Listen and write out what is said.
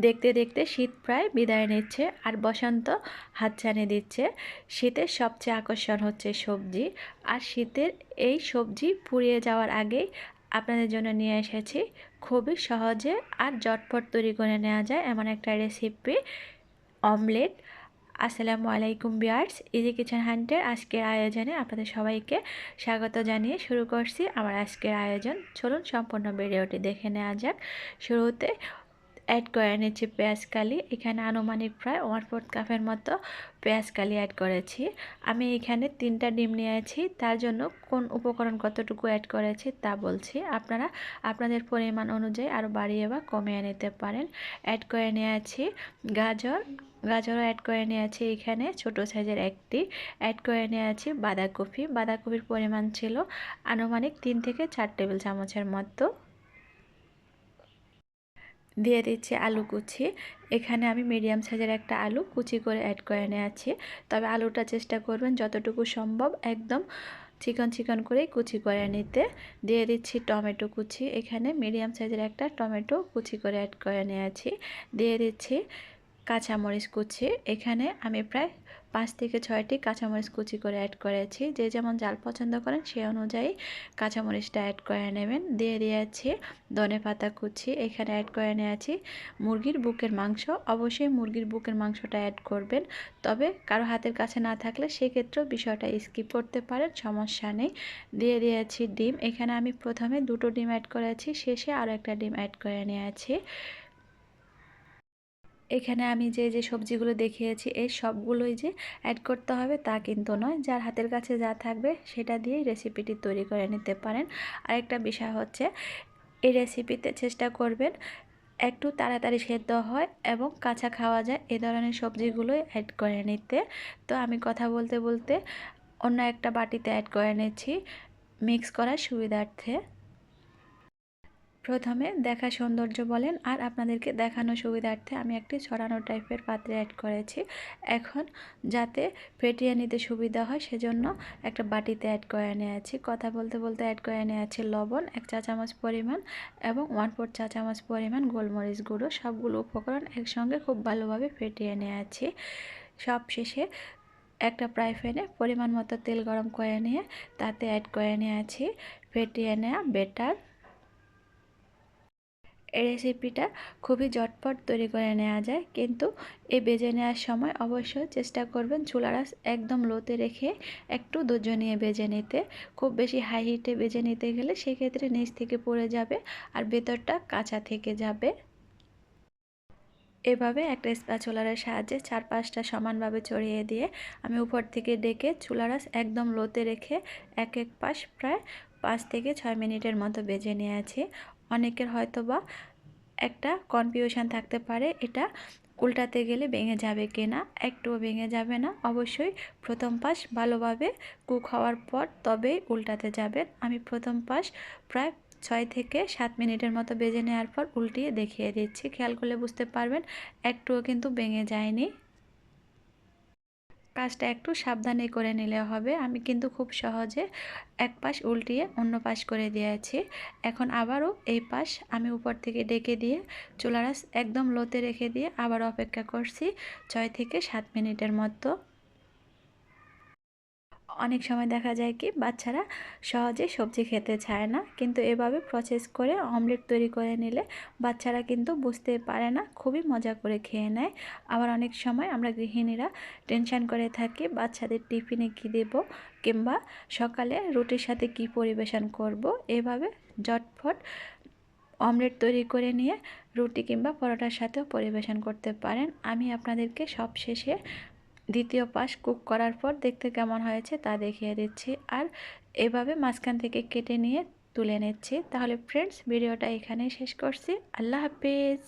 দেখতে দেখতে শীত প্রায় বিদায় নিচ্ছে আর বসন্ত হাত হাতছানি দিচ্ছে। শীতের সবচেয়ে আকর্ষণ হচ্ছে সবজি। আর শীতের এই সবজি পুড়িয়ে যাওয়ার আগেই আপনাদের জন্য নিয়ে এসেছি। খুবই সহজে আর জটপট তৈরি করে নেওয়া যায় এমন একটা রেসিপি অমলেট আসসালামু আলাইকুম বিয়ার্স ইজি কিচেন হান্টের আজকের আয়োজনে আপনাদের সবাইকে স্বাগত জানিয়ে শুরু করছি আমার আজকের আয়োজন। চলুন সম্পূর্ণ ভিডিওটি দেখে নেওয়া যাক। শুরুতে অ্যাড করে নিচ্ছি পেঁয়াজ, কালি। এখানে আনুমানিক প্রায় ওয়ান ফোর্থ কাপের মতো পেঁয়াজ, কালি অ্যাড করেছি। আমি এখানে তিনটা ডিম নিয়েছি। তার জন্য কোন উপকরণ কতটুকু অ্যাড করেছি তা বলছি। আপনারা আপনাদের পরিমাণ অনুযায়ী আরও বাড়িয়ে বা কমিয়ে নিতে পারেন। অ্যাড করে নিয়েছি গাজর। গাজরও অ্যাড করে নিয়েছি এখানে, ছোট সাইজের একটি। অ্যাড করে নিয়েছি বাঁধাকপি। বাঁধাকপির পরিমাণ ছিল আনুমানিক তিন থেকে চার টেবিল চামচের মতো। দিয়ে দিচ্ছি আলু কুচি। এখানে আমি মিডিয়াম সাইজের একটা আলু কুচি করে অ্যাড করে নিয়েছি। তবে আলুটা চেষ্টা করবেন যতটুকু সম্ভব একদম চিকন চিকন করে কুচি করে নিতে। দিয়ে দিচ্ছি টমেটো কুচি। এখানে মিডিয়াম সাইজের একটা টমেটো কুচি করে অ্যাড করে নিয়েছি। দিয়ে দিচ্ছি কাঁচামরিচ কুচি। এখানে আমি প্রায় পাঁচ থেকে ছয়টি কাঁচামরিচ কুচি করে অ্যাড করেছি। যে যেমন জাল পছন্দ করেন সে অনুযায়ী কাঁচামরিচটা অ্যাড করে নেবেন। দিয়ে দিয়েছি ধনে পাতা কুচি, এখানে অ্যাড করে নিয়েছি মুরগির বুকের মাংস। অবশ্যই মুরগির বুকের মাংসটা অ্যাড করবেন। তবে কারও হাতের কাছে না থাকলে সেক্ষেত্রেও বিষয়টা স্কিপ করতে পারেন, সমস্যা নেই। দিয়ে দিয়েছি ডিম। এখানে আমি প্রথমে দুটো ডিম অ্যাড করেছি। শেষে আরও একটা ডিম অ্যাড করে নিয়েছি। এখানে আমি যে যে সবজিগুলো দেখিয়েছি, এই সবগুলোই যে অ্যাড করতে হবে তা কিন্তু নয়। যার হাতের কাছে যা থাকবে সেটা দিয়েই রেসিপিটি তৈরি করে নিতে পারেন। আরেকটা বিষয় হচ্ছে, এই রেসিপিতে চেষ্টা করবেন একটু তাড়াতাড়ি সেদ্ধ হয় এবং কাঁচা খাওয়া যায়। এ ধরনের সবজিগুলোই অ্যাড করে নিতে। তো আমি কথা বলতে বলতে অন্য একটা বাটিতে অ্যাড করে নিচ্ছি মিক্স করার সুবিধার্থে। প্রথমে দেখা সৌন্দর্য বলেন আর আপনাদেরকে দেখানো সুবিধার্থে আমি একটি ছড়ানো টাইপের পাত্রে অ্যাড করেছি। এখন যাতে ফেটিয়ে নিতে সুবিধা হয় সেজন্য একটা বাটিতে অ্যাড করে নিয়েছি। কথা বলতে বলতে অ্যাড করে নিয়েছি লবণ, এক চা চামচ পরিমাণ এবং ওয়ান ফোর চা চামচ পরিমাণ গোলমরিচ গুঁড়ো। সবগুলো উপকরণ একসঙ্গে খুব ভালোভাবে ফেটিয়ে নিয়েছি। সব শেষে একটা ফ্রাই প্যানে পরিমাণ মতো তেল গরম করে নিয়ে তাতে অ্যাড করে নিয়েছি। ফেটিয়ে নেওয়া বেটার রেসিপিটা খুবই ঝটপট তৈরি করে নেওয়া যায়। কিন্তু এই বেজে নেওয়ার সময় অবশ্যই চেষ্টা করবেন চুলারাস একদম লোতে রেখে একটু ধৈর্য নিয়ে বেজে নিতে। খুব বেশি হাই হিটে বেজে নিতে গেলে সেক্ষেত্রে নিচ থেকে পড়ে যাবে আর ভেতরটা কাঁচা থেকে যাবে। এভাবে একটা স্প্যাচুলারের সাহায্যে চার পাঁচটা সমানভাবে ছড়িয়ে দিয়ে আমি উপর থেকে ডেকে চুলারাস একদম লোতে রেখে এক এক পাশ প্রায় পাঁচ থেকে ছয় মিনিটের মতো বেজে নিয়েছি। অনেকের হয়তো বা একটা কনফিউশন থাকতে পারে, এটা উল্টাতে গেলে ভেঙে যাবে কিনা, একটুও ভেঙে যাবে না। অবশ্যই প্রথম পাশ ভালোভাবে কুক হওয়ার পর তবেই উল্টাতে যাবেন। আমি প্রথম পাশ প্রায় ছয় থেকে সাত মিনিটের মতো বেজে নেওয়ার পর উল্টিয়ে দেখিয়ে দিচ্ছি। খেয়াল করলে বুঝতে পারবেন, একটুও কিন্তু ভেঙে যায়নি। কাজটা একটু সাবধানে করে নিলে হবে। আমি কিন্তু খুব সহজে এক পাশ উল্টিয়ে অন্য পাশ করে দিয়েছি এখন আবারও এই পাশ আমি উপর থেকে ডেকে দিয়ে চুলারাস একদম লোতে রেখে দিয়ে আবার অপেক্ষা করছি ছয় থেকে সাত মিনিটের মতো। অনেক সময় দেখা যায় কি, বাচ্চারা সহজে সবজি খেতে চায় না। কিন্তু এভাবে প্রসেস করে অমলেট তৈরি করে নিলে বাচ্চারা কিন্তু বুঝতে পারে না, খুবই মজা করে খেয়ে নেয়। আবার অনেক সময় আমরা গৃহিণীরা টেনশান করে থাকি, বাচ্চাদের টিফিনে কী দেব কিংবা সকালে রুটির সাথে কি পরিবেশন করব? এভাবে জটফট অমলেট তৈরি করে নিয়ে রুটি কিংবা পরোটার সাথেও পরিবেশন করতে পারেন। আমি আপনাদেরকে সব শেষে দ্বিতীয় পাশ কুক করার পর দেখতে কেমন হয়েছে তা দেখিয়ে দিচ্ছি। আর এভাবে মাঝখান থেকে কেটে নিয়ে তুলে নিচ্ছি। তাহলে ফ্রেন্ডস ভিডিওটা এখানেই শেষ করছি। আল্লাহ হাফিজ!